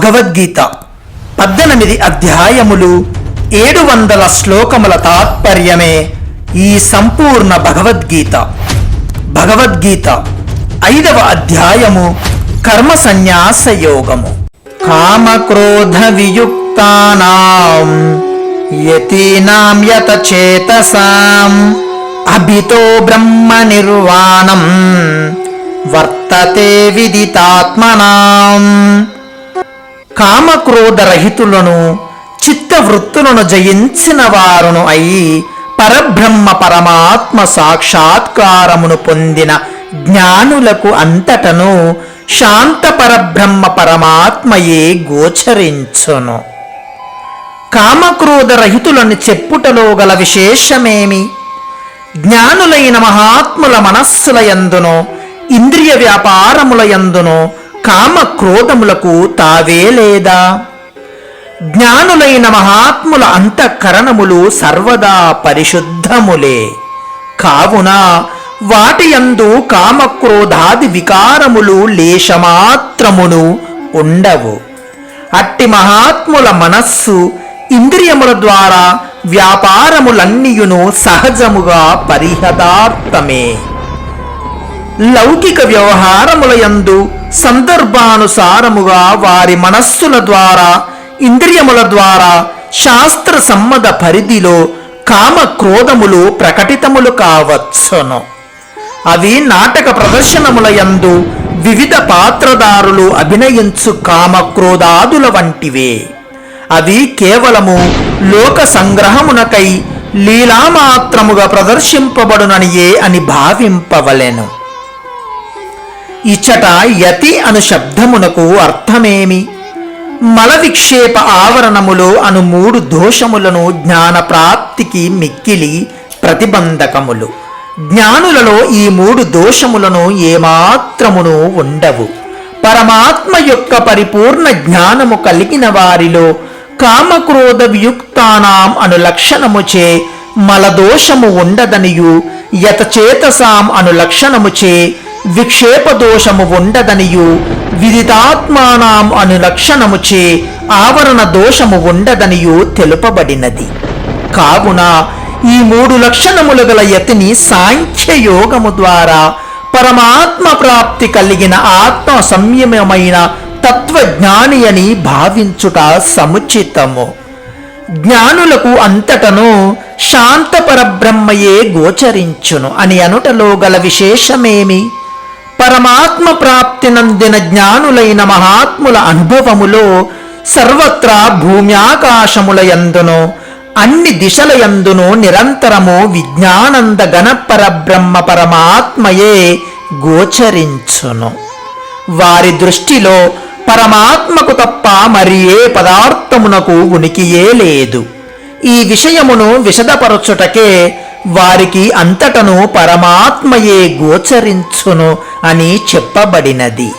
భగవద్గీత పద్దెనిమిది అధ్యాయములు ఏడు వందల శ్లోకముల తాత్పర్యమే ఈ సంపూర్ణ భగవద్గీత. భగవద్గీత ఐదవ అధ్యాయము కర్మ సన్యాస యోగము కామక్రోధ వియుక్తానాం యతీనాం యత చేతసాం అభితో బ్రహ్మ నిర్వాణం వర్తతే విదితాత్మనాం కామక్రోధరహితులను చిత్తవృత్తులను జయించిన వారును అయి పరబ్రహ్మ పరమాత్మ సాక్షాత్కారమును పొందిన జ్ఞానులకు అంతటను శాంత పరబ్రహ్మ పరమాత్మయే గోచరించును. కామక్రోధరహితులను చెప్పుటలో గల విశేషమేమి? జ్ఞానులైన మహాత్ముల మనస్సుల యందును ఇంద్రియ వ్యాపారముల యందును కామ క్రోధములకు తావే లేదా? జ్ఞానులైన మహాత్ముల అంతఃకరణములు సర్వదా పరిశుద్ధములే. కావున వాటియందు కామక్రోధాది వికారములు లేశమాత్రమును ఉండవు. అట్టి మహాత్ముల మనస్సు ఇంద్రియముల ద్వారా వ్యాపారములన్నీయును సహజముగా పరిహదార్థమే. లౌకిక వ్యవహారముల యందు సందర్భానుసారముగా వారి మనస్సుల ద్వారా ఇంద్రియముల ద్వారా శాస్త్ర సమ్మత పరిధిలో కామ క్రోధములు ప్రకటితములు కావచ్చును. అవి నాటక ప్రదర్శనముల యందు వివిధ పాత్రదారులు అభినయించు కామక్రోధాదుల వంటివే. అవి కేవలము లోక సంగ్రహమునకై లీలామాత్రముగా ప్రదర్శింపబడుననియే అని భావింపవలెను. ఇచ్చట యతి అను శబ్దమునకు అర్థమేమి? మల విక్షేప ఆవరణములు అను మూడు దోషములను జ్ఞాన ప్రాప్తికి మిక్కిలి ప్రతిబంధకములు. జ్ఞానులలో ఈ మూడు దోషములను ఏమాత్రమును ఉండవు. పరమాత్మ యొక్క పరిపూర్ణ జ్ఞానము కలిగిన వారిలో కామక్రోధ వియుక్తానాం అను లక్షణముచే మలదోషము ఉండదనియు యతచేతసాం అను లక్షణముచే విక్షేప దోషము ఉండదనియు. విదితాత్మానాం అను లక్షణముచే ఆవరణ దోషము ఉండదనియు తెలుపబడినది. కావున ఈ మూడు లక్షణములు గల యతిని సాంఖ్యయోగము ద్వారా పరమాత్మ ప్రాప్తి కలిగిన ఆత్మ సంయమమైన తత్వజ్ఞాని అని భావించుట సముచితము. జ్ఞానులకు అంతటను శాంత పరబ్రహ్మయే గోచరించును అని అనుటలో గల విశేషమేమి? పరమాత్మ ప్రాప్తి నందిన జ్ఞానులైన మహాత్ముల అనుభవములో సర్వత్రా భూమ్యాకాశముల యందును అన్ని దిశల యందును నిరంతరము విజ్ఞానంద గణపర పరబ్రహ్మ పరమాత్మయే గోచరించును. వారి దృష్టిలో పరమాత్మకు తప్ప మరి ఏ పదార్థమునకు ఉనికియే లేదు. ఈ విషయమును విశదపరచుటకే వారికి అంతటను పరమాత్మయే గోచరించును అని చెప్పబడినది.